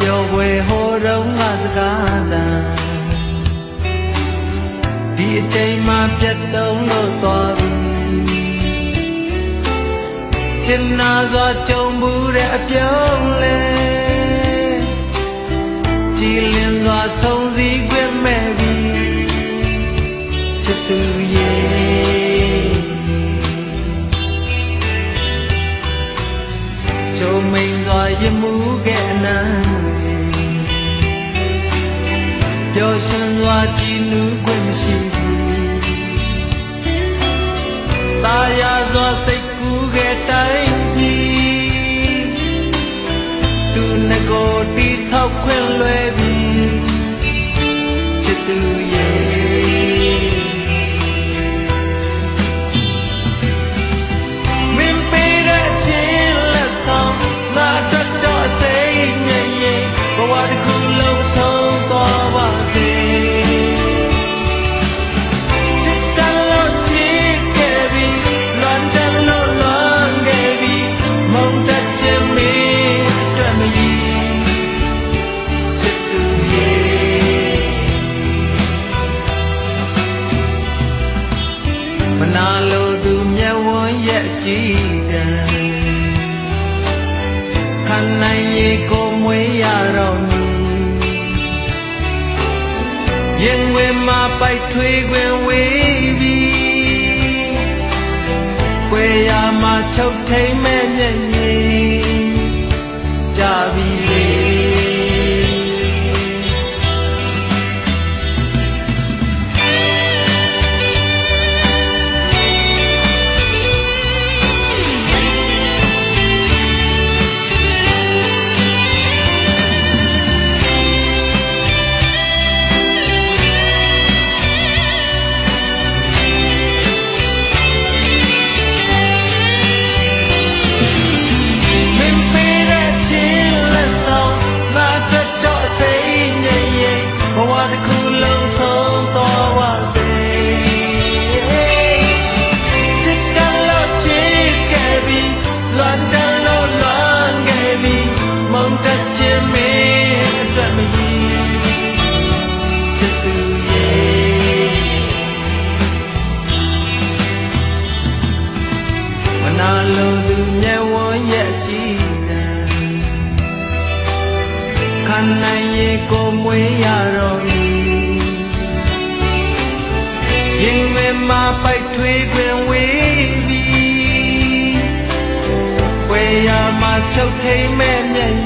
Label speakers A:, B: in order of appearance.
A: ပျော်ွယ်ဟောတော့ငါစကားသာဒီအချိန်မှာပြတ်တုံးလို့သွားပြီချင်နာစွာကြုံဘူးတဲ့အပြုံးလေကြည်လင်စွာဆုံးစည်းခွင့်မဲ့ပြီချစ်သူရဲ့ချုံမိန်စွာရမှုခဲ့အနံ့ ပျော်ရွှင်စွာကြည်နူးခွင့်မရှိဘူးတာယာစွာစိတ်ကူးခဲ့တိုင်းပြီးသူငကိုတီထောက်ခွင့်လွယ်ပြီ နိုင်ရေကိုမွေးရတော့မူရင်ဝင်မှာပိုက်ထွေးခွင်ဝေးပြီွယ်ရမှာချုပ်ထိန်မဲ့ညင်ကြီးကြပြီလေ မှာပိုက်ထွေးခွင်ဝေးပြီွယ်ရမှာချုပ်ထိန်မဲ့မျက်ရ